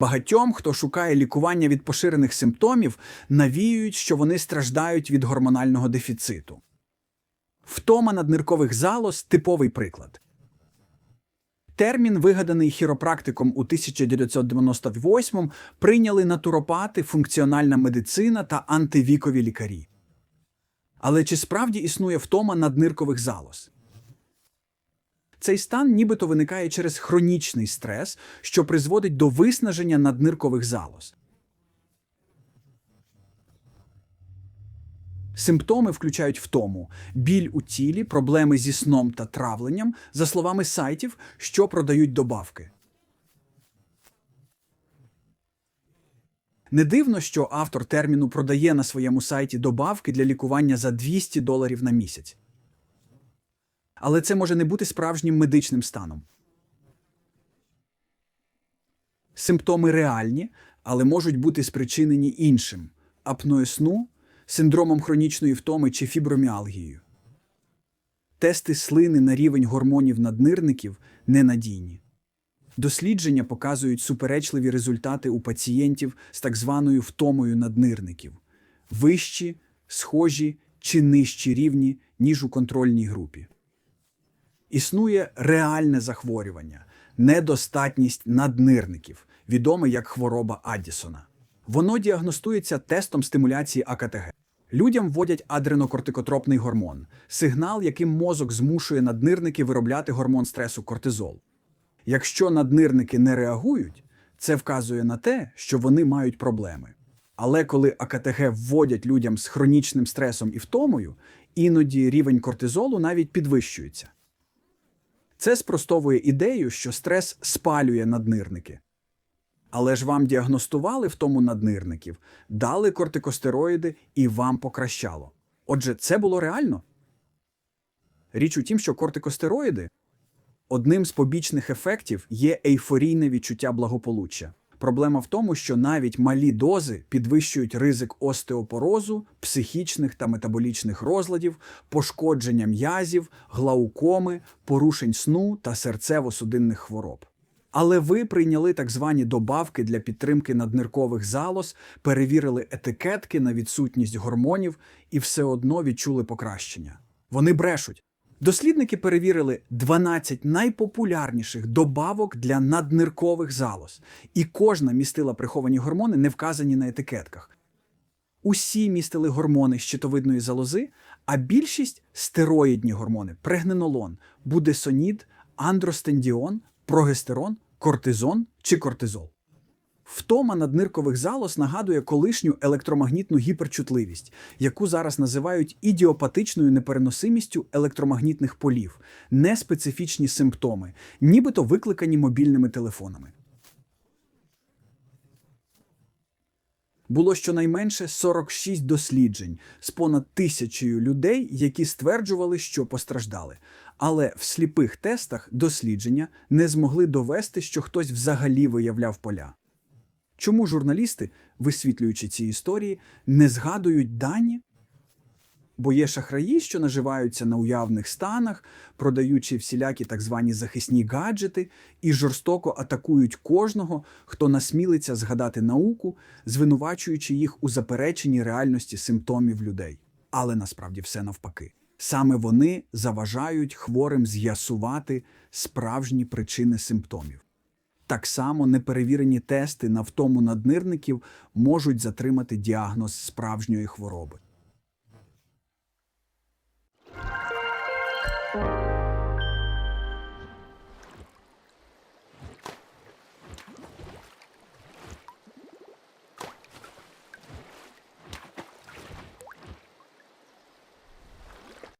Багатьом, хто шукає лікування від поширених симптомів, навіюють, що вони страждають від гормонального дефіциту. Втома надниркових залоз типовий приклад. Термін, вигаданий хіропрактиком у 1998-му, прийняли натуропати, функціональна медицина та антивікові лікарі. Але чи справді існує втома надниркових залоз? Цей стан нібито виникає через хронічний стрес, що призводить до виснаження надниркових залоз. Симптоми включають втому, біль у тілі, проблеми зі сном та травленням, за словами сайтів, що продають добавки. Не дивно, що автор терміну продає на своєму сайті добавки для лікування за 200 доларів на місяць. Але це може не бути справжнім медичним станом. Симптоми реальні, але можуть бути спричинені іншим апною сну, синдромом хронічної втоми чи фіброміалгією. Тести слини на рівень гормонів наднирників ненадійні. Дослідження показують суперечливі результати у пацієнтів з так званою втомою наднирників вищі, схожі чи нижчі рівні, ніж у контрольній групі. Існує реальне захворювання недостатність наднирників, відоме як хвороба Аддісона. Воно діагностується тестом стимуляції АКТГ. Людям вводять адренокортикотропний гормон, сигнал, яким мозок змушує наднирники виробляти гормон стресу кортизол. Якщо наднирники не реагують, це вказує на те, що вони мають проблеми. Але коли АКТГ вводять людям з хронічним стресом і втомою, іноді рівень кортизолу навіть підвищується. Це спростовує ідею, що стрес спалює наднирники. Але ж вам діагностували в тому наднирників, дали кортикостероїди і вам покращало. Отже, це було реально? Річ у тім, що кортикостероїди одним з побічних ефектів є ейфорійне відчуття благополуччя. Проблема в тому, що навіть малі дози підвищують ризик остеопорозу, психічних та метаболічних розладів, пошкодження м'язів, глаукоми, порушень сну та серцево-судинних хвороб. Але ви прийняли так звані добавки для підтримки надниркових залоз, перевірили етикетки на відсутність гормонів і все одно відчули покращення. Вони брешуть. Дослідники перевірили 12 найпопулярніших добавок для надниркових залоз, і кожна містила приховані гормони, не вказані на етикетках. Усі містили гормони щитовидної залози, а більшість стероїдні гормони прегненолон, будесонід, андростендіон, прогестерон, кортизон чи кортизол. Втома надниркових залоз нагадує колишню електромагнітну гіперчутливість, яку зараз називають ідіопатичною непереносимістю електромагнітних полів, неспецифічні симптоми, нібито викликані мобільними телефонами. Було щонайменше 46 досліджень з понад тисячею людей, які стверджували, що постраждали. Але в сліпих тестах дослідження не змогли довести, що хтось взагалі виявляв поля. Чому журналісти, висвітлюючи ці історії, не згадують дані? Бо є шахраї, що наживаються на уявних станах, продаючи всілякі так звані захисні гаджети, і жорстоко атакують кожного, хто насмілиться згадати науку, звинувачуючи їх у запереченні реальності симптомів людей. Але насправді все навпаки. Саме вони заважають хворим з'ясувати справжні причини симптомів. Так само неперевірені тести на втому наднирників можуть затримати діагноз справжньої хвороби.